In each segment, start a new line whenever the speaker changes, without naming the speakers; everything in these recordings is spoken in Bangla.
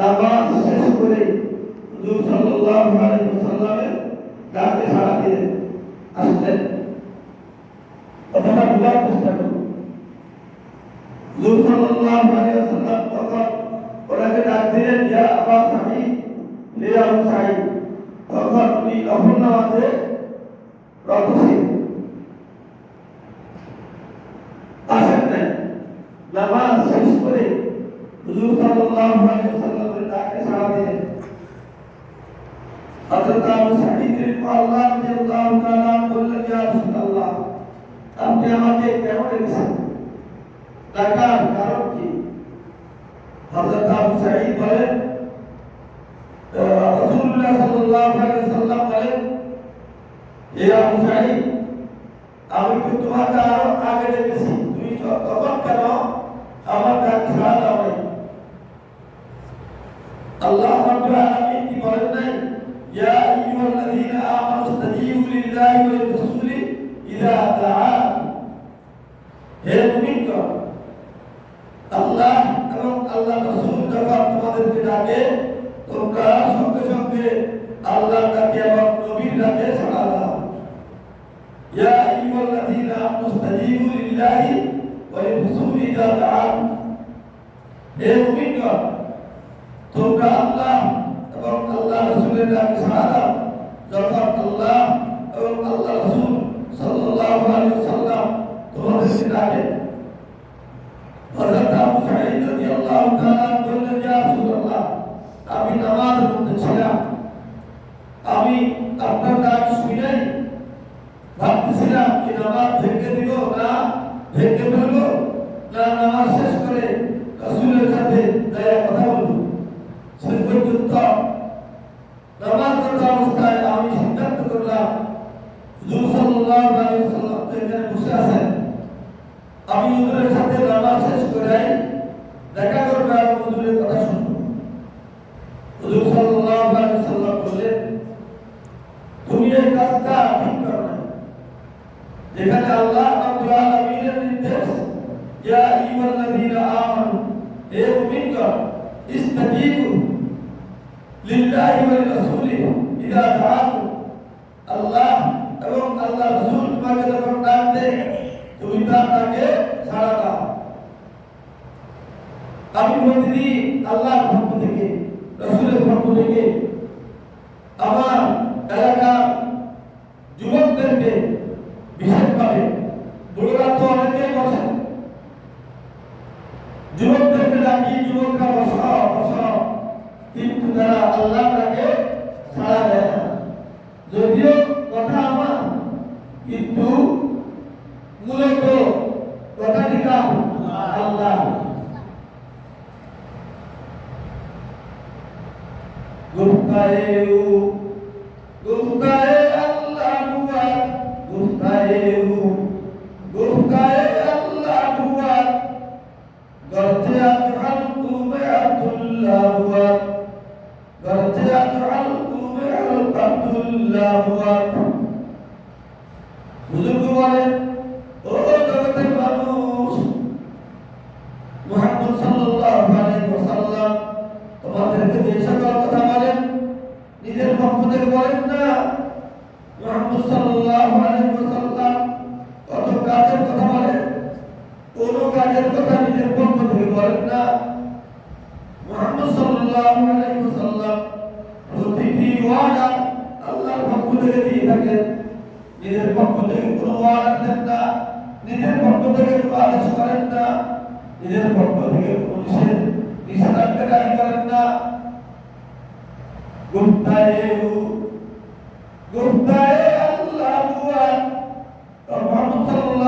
La base, c'est azul. রাস্তা ঠিক করবে যেখানে আল্লাহ রাব্বুল আলামিনের নির্দেশ, ইয়া আইয়ুহাল্লাযীনা আমানু, হে মুমিনগণ ইস্তাকিমু লিল্লাহি ওয়া রাসূলিহি ইযা দাআকু আল্লাহ এবং আল্লাহ রাসূল তোমাকে যখন ডাক দেয়, তুমি তার ডাকে সাড়া দাও। আমি প্রতিদিন আল্লাহর পক্ষ থেকে, রাসূলের পক্ষ থেকে যদিও কথা আমার কিন্তু মূলত কথা দিতাম আল্লাহ গুপ্তায় কাজের কথা বলেন, কোন কাজের কথা নিজের পক্ষ থেকে বলেন না। মোহাম্মদ সাল্লাল্লাহু আলাইহি ওয়াসাল্লাম প্রতিটি ওয়াদা আল্লাহর পক্ষ থেকে দিয়ে থাকেন। নিজের পক্ষ থেকে কোনো ওয়াদা দেন না। নিজের পক্ষ থেকে কোনো আদেশ করেন না। নিজের পক্ষ থেকে কোনো নিষেধাজ্ঞা করেন না। গুপ্তায় গুপ্তায়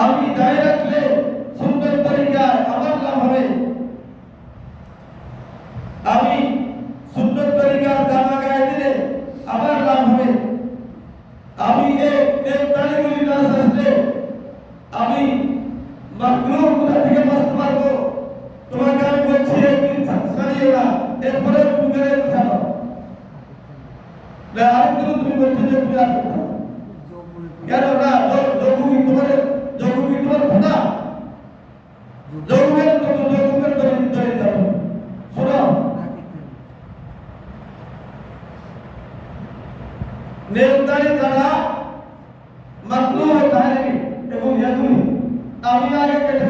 আমি ডাইরেক্টলি അധികാരത്തിൽ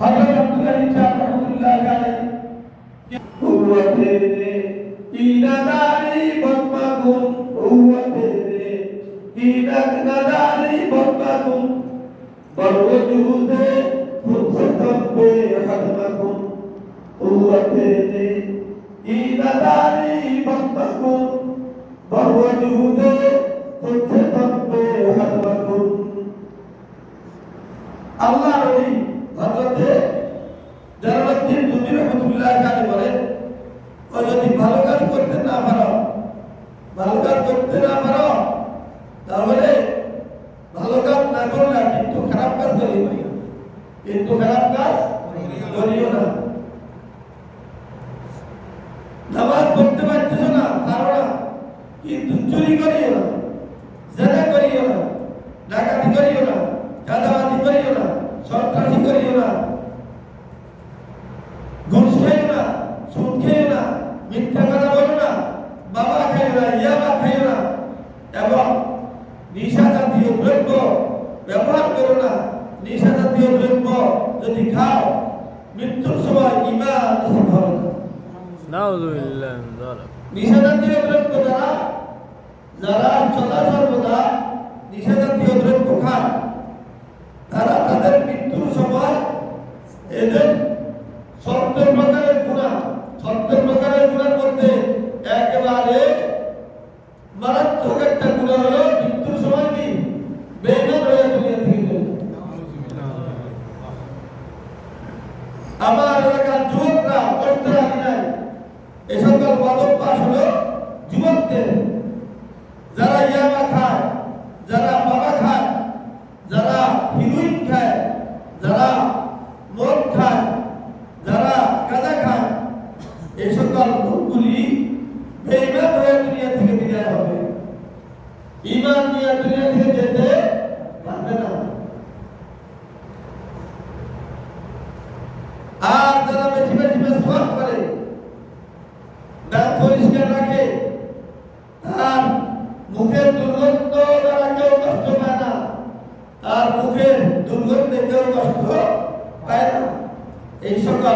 হযরত আব্দুল্লাহ ইবনে রাহমাতুল্লাহ আলাইহি হুয়া তেরে ইনাদারি বদমাগুন হুয়া তেরে ইনাদারি বদমাগুন বরবজুদে ফুসতম বে হদমাগুন হুয়া তেরে ইনাদারি বদমাগুন বরবজুদে ফুসতম বে হদমাগুন আল্লাহ খারাপ কাজ? করিও না। নামাজ পড়তে পারতেছ না পারো না। কিন্তু চুরি করিও না।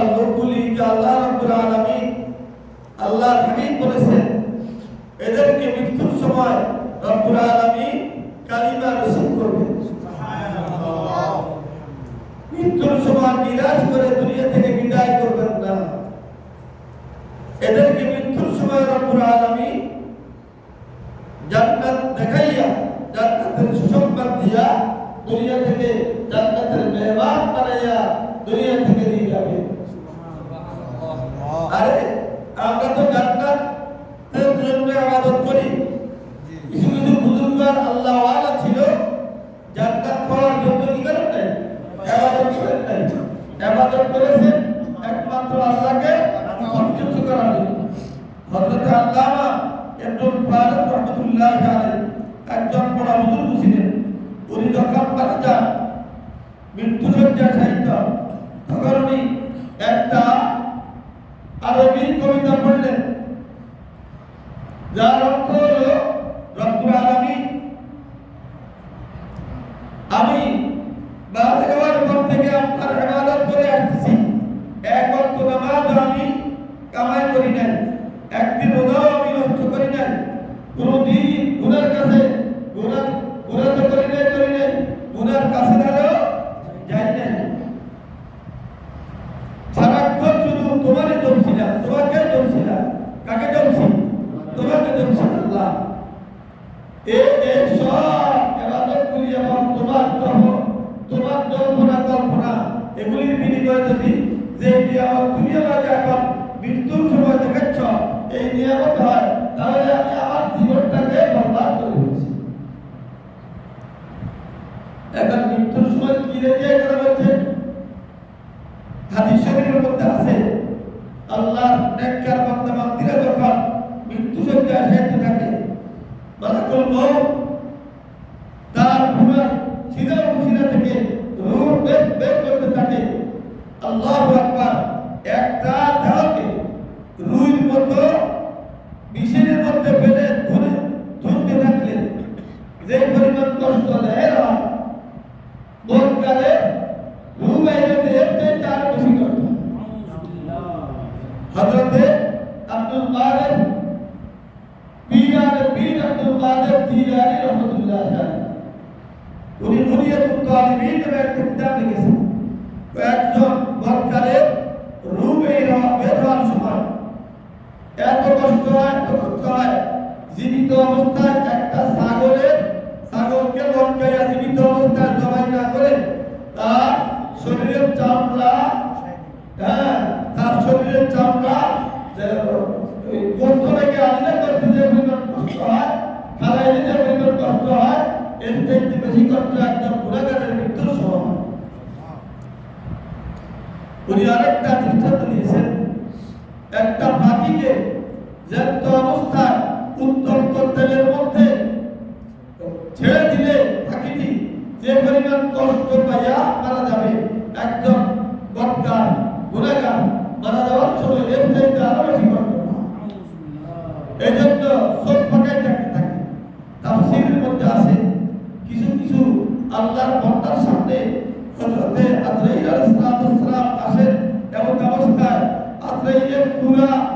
আল্লাহর লোকগুলিকে আল্লাহ এদেরকে মৃত্যুর সময় রব্বুল আলামিন কালিমা রসুল করবে মৃত্যুর সময় নিরাশ করে পুরা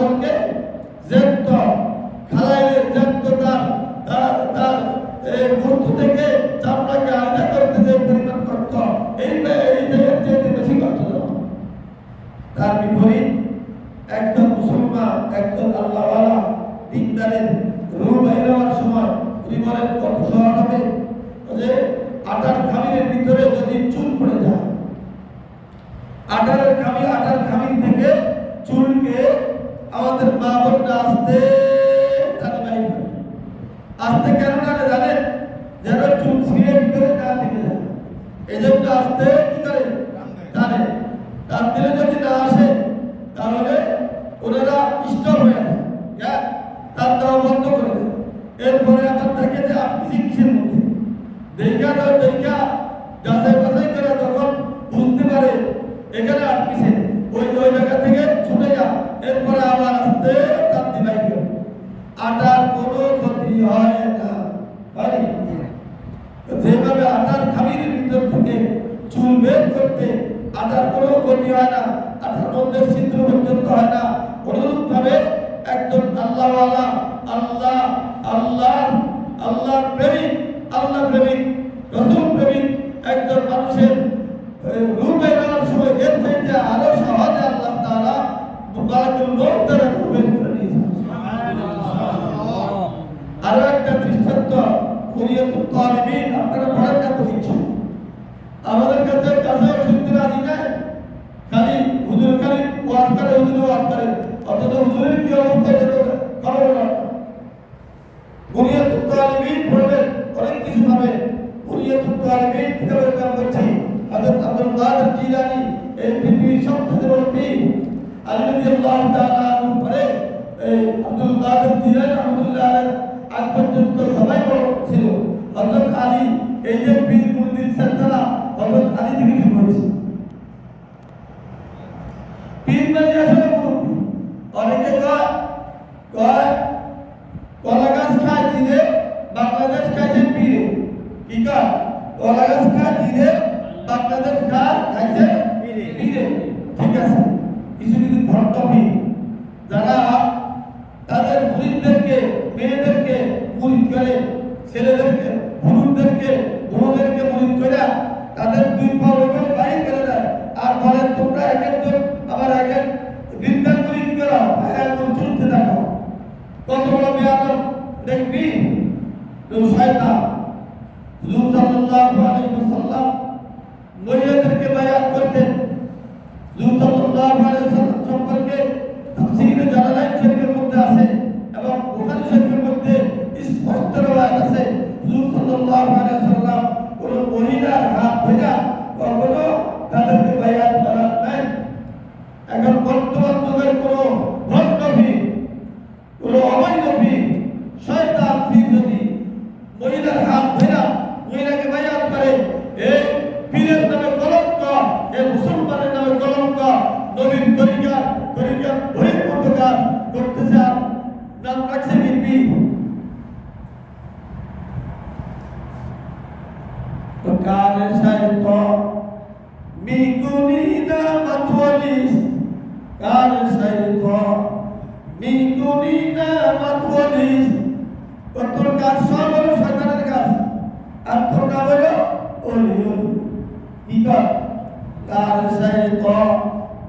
জনকে এরপরে আবার দেখে যে আপনি কিসের মধ্যে অনেকে কলা গাছ খায় দিনে, বাংলাদেশ খাইছে পিড়ে কি কলা গাছ খায় দিনে, বাংলাদেশ খায়, খাইছে পিড়ে ঠিক আছে? কিছু কিছু ভট্টপি যারা তাদের মুরিদদেরকে মেয়েদেরকে মুরিদ করে, ছেলেদেরকে কোনো কাজ, সব হলো শয়তানের কাজ। আর খোটা হইল অলিয়ন কি কাজ তার সহিত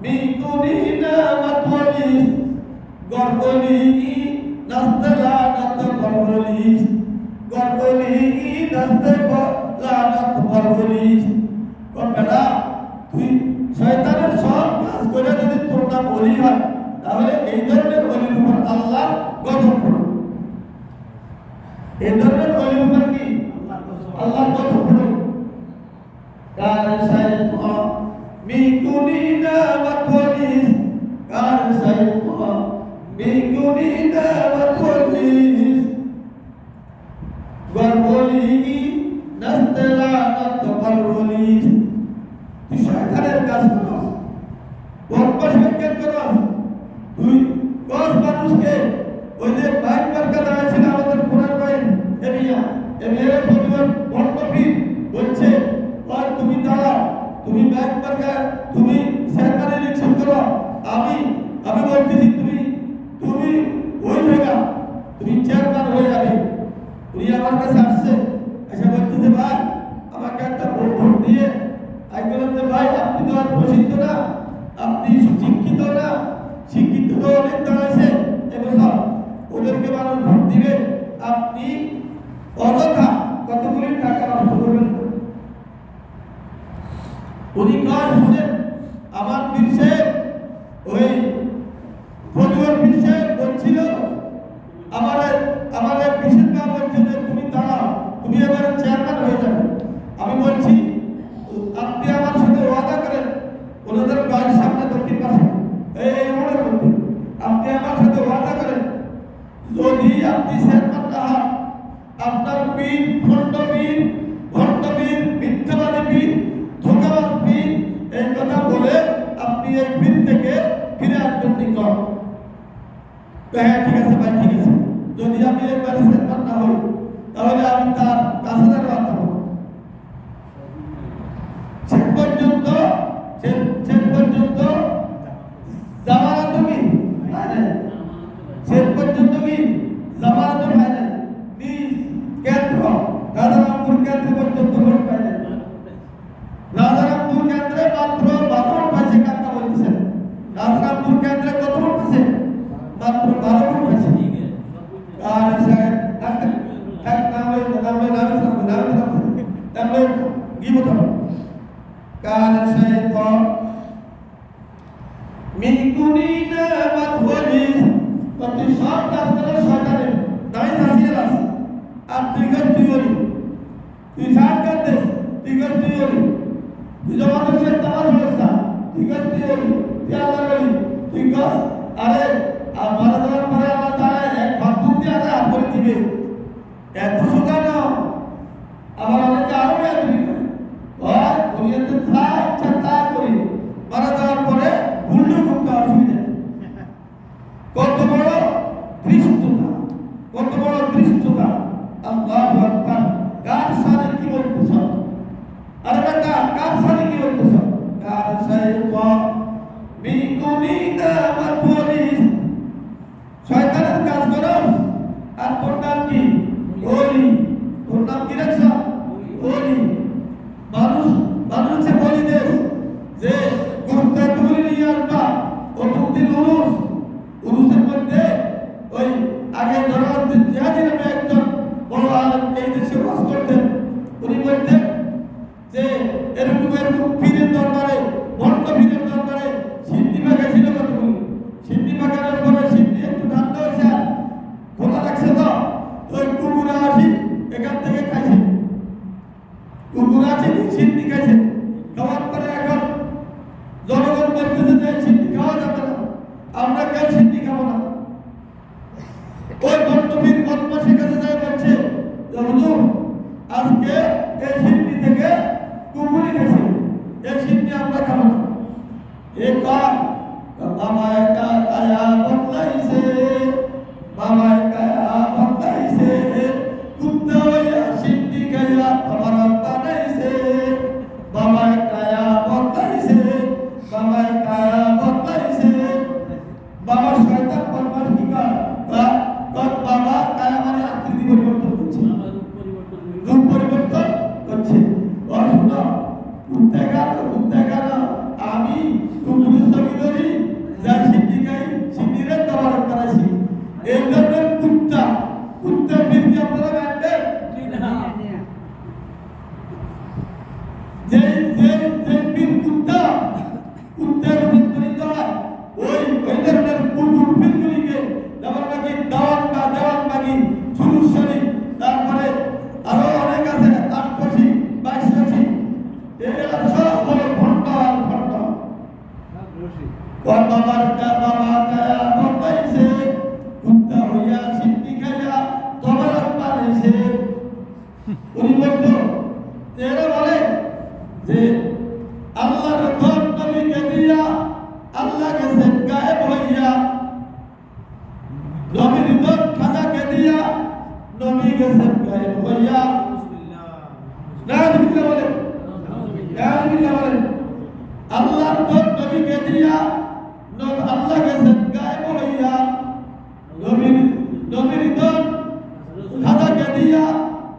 বিকুনি না মাতলি গর্বলি নাস্তে লানত গর্বলি গর্বলি নাস্তে লানত গর্বলি বেটা তুই শয়তানের সব কাজ করে যদি তোর নাম অলি হয়, তাহলে এই ধরনের অলির উপর আল্লাহ গজব এবারে ওয়ায়ু মানে আল্লাহর কথা বলো কার সাইয়্যিদা মিকুনিনা ওয়া কুলিস কার সাইয়্যিদা মিকুনিনা ওয়া কুলিস ওয়া বলি নাস্তালা নাতো অধিকার হলেন আমার বিশ্বে করি যে আল্লাহ করি বিকজ, আরে, আর মারা যাওয়ার পরে আমার তারা এক ভাবুক দিয়ে আরে দিবে। এত শোকান আবার অনেকে আরও ব্যাধ দিবে দুনিয়াতে যা ইচ্ছা করি। মারা যাওয়ার পরে উরুস, উরুসের মধ্যে ওই আগে যে জিয়াজি নামে একজন বড় আলম এই দেশে বাস করতেন।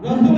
네.